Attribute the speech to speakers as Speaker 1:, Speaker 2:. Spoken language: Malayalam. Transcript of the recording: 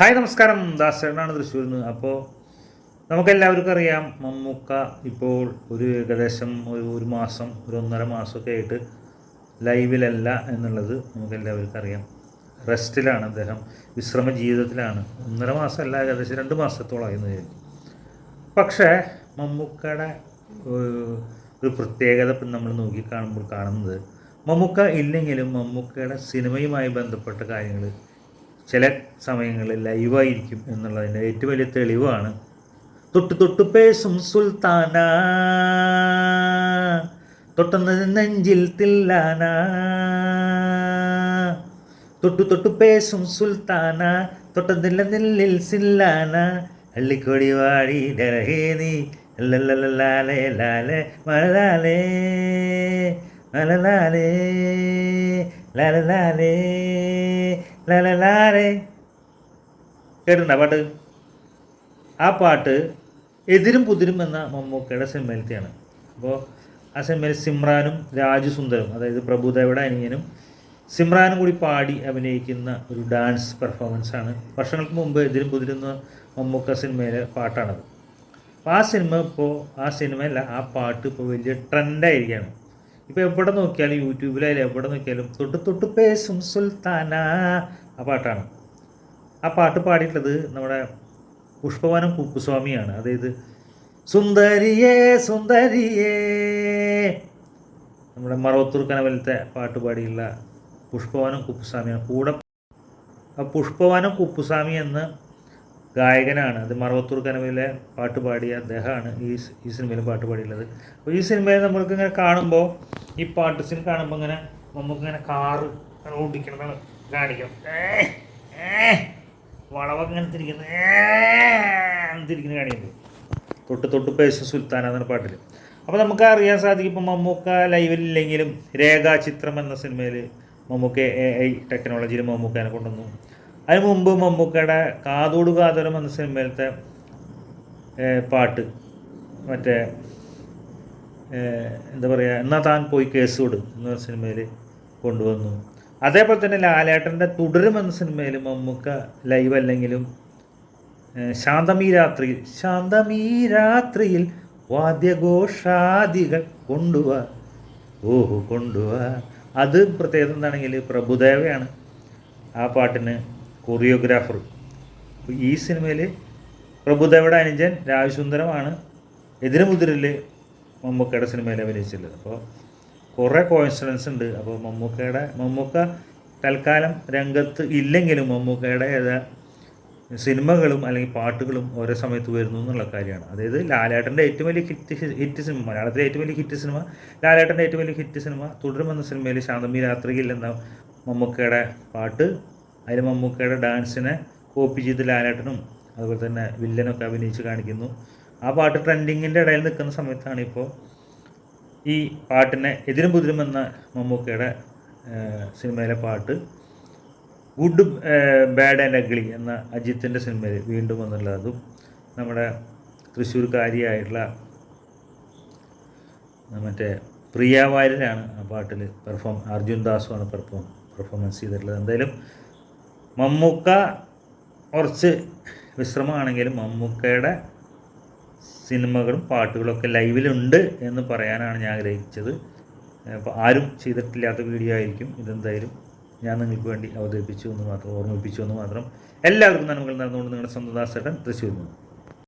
Speaker 1: ഹായ് നമസ്കാരം. ദാസേട്ടനാണ് തൃശ്ശൂരിൽ നിന്ന്. അപ്പോൾ നമുക്കെല്ലാവർക്കും അറിയാം മമ്മൂക്ക ഇപ്പോൾ ഒരു ഏകദേശം ഒരു ഒരു മാസം ഒരു ഒന്നര മാസമൊക്കെ ആയിട്ട് ലൈവിലല്ല എന്നുള്ളത് നമുക്കെല്ലാവർക്കും അറിയാം. റെസ്റ്റിലാണ് അദ്ദേഹം വിശ്രമ ജീവിതത്തിലാണ് ഒന്നര മാസമല്ല ഏകദേശം രണ്ട് മാസത്തോളമായിരുന്നു വിചാരിക്കും. പക്ഷേ മമ്മൂക്കയുടെ ഒരു പ്രത്യേകത നമ്മൾ നോക്കി കാണുമ്പോൾ കാണുന്നത് മമ്മൂക്ക ഇല്ലെങ്കിലും മമ്മൂക്കയുടെ സിനിമയുമായി ബന്ധപ്പെട്ട കാര്യങ്ങൾ ചില സമയങ്ങളിൽ ലൈവായിരിക്കും എന്നുള്ളതിന്റെ ഏറ്റവും വലിയ തെളിവാണ്. തൊട്ട് തൊട്ട് പേസും സുൽത്താന തൊട്ടുന്നത് നെഞ്ചിൽ തില്ലാന തൊട്ടു തൊട്ടു പേസും സുൽത്താന തൊട്ടതില്ല നെല്ലിൽ സില്ലാന അള്ളിക്കൊടി വാടി ഡൽഹേനി ലാലേ ലാലേ മലലാലേ ലലലാലേ ലലലാലേ കേട്ടിട്ടുണ്ടോ പാട്ട്? ആ പാട്ട് എതിരും പുതിരും എന്ന മമ്മൂക്കയുടെ സിനിമയിലത്തെയാണ് അപ്പോൾ ആ സിനിമയിൽ സിമ്രാനും രാജുസുന്ദരും അതായത് പ്രഭുദേവയുടെ അനിയനും സിമ്രാനും കൂടി പാടി അഭിനയിക്കുന്ന ഒരു ഡാൻസ് പെർഫോമൻസ് ആണ്. വർഷങ്ങൾക്ക് മുമ്പ് എതിരും പുതിരും എന്ന മമ്മൂക്ക സിനിമയിലെ പാട്ടാണത്. അപ്പോൾ ആ സിനിമ ഇപ്പോൾ ആ സിനിമയല്ല ആ പാട്ട് ഇപ്പോൾ വലിയ ട്രെൻഡായിരിക്കുകയാണ് ഇപ്പോൾ എവിടെ നോക്കിയാലും യൂട്യൂബിലായാലും എവിടെ നോക്കിയാലും തൊട്ട് തൊട്ട് പേസും സുൽത്താന ആ പാട്ടാണ്. ആ പാട്ട് പാടിയിട്ടുള്ളത് നമ്മുടെ പുഷ്പവനം കുപ്പുസ്വാമിയാണ്. അതായത് സുന്ദരിയേ സുന്ദരിയേ. നമ്മുടെ മറവത്തൂർ കനവലത്തെ പാട്ട് പാടിയുള്ള പുഷ്പവനം കുപ്പുസ്വാമിയാണ്. കൂടെ ആ പുഷ്പവനം കുപ്പുസ്വാമി എന്ന ഗായകനാണ്. അത് മറവത്തൂർ കനവിലെ പാട്ട് പാടിയ അദ്ദേഹമാണ് ഈ ഈ സിനിമയിൽ പാട്ട് പാടിയുള്ളത്. അപ്പോൾ ഈ സിനിമയിൽ നമ്മൾക്ക് ഇങ്ങനെ കാണുമ്പോൾ ഈ പാട്ട് സീൻ കാണുമ്പോൾ ഇങ്ങനെ നമുക്ക് ഇങ്ങനെ കാറ് ഓടിക്കണമെന്നാണ് കാണിക്കണം വളവൊക്കെ ഇങ്ങനെ തിരിക്കുന്നത് തിരിക്കുന്ന കാണിക്കുന്നത്. തൊട്ട് തൊട്ട് പേശ സുൽത്താന എന്ന പാട്ടിൽ അപ്പോൾ നമുക്ക് അറിയാൻ സാധിക്കും ഇപ്പം മമ്മൂക്ക ലൈവിലില്ലെങ്കിലും രേഖാചിത്രം എന്ന സിനിമയിൽ മമ്മൂക്ക എ ഐ ടെക്നോളജിയിൽ മമ്മൂക്കാനെ കൊണ്ടുവന്നു. അതിന് മുമ്പ് മമ്മൂക്കയുടെ കാതോട് കാതോരം എന്ന സിനിമയിലത്തെ പാട്ട്. മറ്റേ എന്താ പറയുക എന്നാൽ താൻ പോയി കേസ് കൊടു എന്ന സിനിമയിൽ കൊണ്ടുവന്നു. അതേപോലെ തന്നെ ലാലേട്ടന്റെ തുടരും എന്ന സിനിമയിൽ മമ്മൂക്ക ലൈവ് അല്ലെങ്കിലും ശാന്തമീ രാത്രിയിൽ ശാന്തമീ രാത്രിയിൽ വാദ്യഘോഷാദികൾ കൊണ്ടുവ ഓഹോ കൊണ്ടുവ. അത് പ്രത്യേകത എന്താണെങ്കിൽ പ്രഭുദേവയാണ് ആ പാട്ടിന് കൊറിയോഗ്രാഫർ ഈ സിനിമയിൽ പ്രഭുദേവയുടെ അനുജൻ രാജസുന്ദരമാണ് എതിരെ മുതിരിൽ മമ്മൂക്കയുടെ സിനിമയിൽ അഭിനയിച്ചിട്ടുള്ളത്. അപ്പോൾ കുറേ കോയിൻസിഡൻസ് ഉണ്ട്. അപ്പോൾ മമ്മൂക്കയുടെ മമ്മൂക്ക തൽക്കാലം രംഗത്ത് ഇല്ലെങ്കിലും മമ്മൂക്കയുടെ സിനിമകളും അല്ലെങ്കിൽ പാട്ടുകളും ഓരോ സമയത്ത് വരുന്നു എന്നുള്ള കാര്യമാണ്. അതായത് ലാലേട്ടന്റെ ഏറ്റവും വലിയ ഹിറ്റ് ഹിറ്റ് സിനിമ മലയാളത്തിലെ ഏറ്റവും വലിയ ഹിറ്റ് സിനിമ ലാലേട്ടന്റെ ഏറ്റവും വലിയ ഹിറ്റ് സിനിമ തുടരുമെന്ന സിനിമയിൽ ശാന്തമി രാത്രിയിൽ എന്ന മമ്മൂക്കയുടെ പാട്ട് അതിൽ മമ്മൂക്കയുടെ ഡാൻസിനെ കോപ്പി ചെയ്ത് ലാലേട്ടനും അതുപോലെ തന്നെ വില്ലനൊക്കെ അഭിനയിച്ച് കാണിക്കുന്നു. ആ പാട്ട് ട്രെൻഡിങ്ങിന്റെ ഇടയിൽ നിൽക്കുന്ന സമയത്താണ് ഇപ്പോൾ ഈ പാട്ടിനെ എതിരും പുതിരും എന്ന മമ്മൂക്കയുടെ സിനിമയിലെ പാട്ട് ഗുഡ് ബാഡ് ആൻഡ് അഗ്ലി എന്ന അജിത്തിന്റെ സിനിമയിൽ വീണ്ടും വന്നുള്ള അതും നമ്മുടെ തൃശ്ശൂർക്കാരിയായിട്ടുള്ള മറ്റേ പ്രിയ വാര്യരാണ് ആ പാട്ടിൽ പെർഫോം അർജുൻ ദാസുമാണ് പെർഫോം പെർഫോമൻസ് ചെയ്തിട്ടുള്ളത്. എന്തായാലും മമ്മൂക്ക കുറച്ച് വിശ്രമമാണെങ്കിലും മമ്മൂക്കയുടെ സിനിമകളും പാട്ടുകളൊക്കെ ലൈവിലുണ്ട് എന്ന് പറയാനാണ് ഞാൻ ആഗ്രഹിച്ചത്. അപ്പോൾ ആരും ചെയ്തിട്ടില്ലാത്ത വീഡിയോ ആയിരിക്കും. ഇതെന്തായാലും ഞാൻ നിങ്ങൾക്ക് വേണ്ടി അവതരിപ്പിച്ചു എന്ന് മാത്രം ഓർമ്മിപ്പിച്ചു എന്ന് മാത്രം. എല്ലാവർക്കും നന്മകൾ നടന്നുകൊണ്ട് നിങ്ങളുടെ സ്വന്തം ദാസേട്ടൻ തൃശ്ശൂർ നിന്ന്.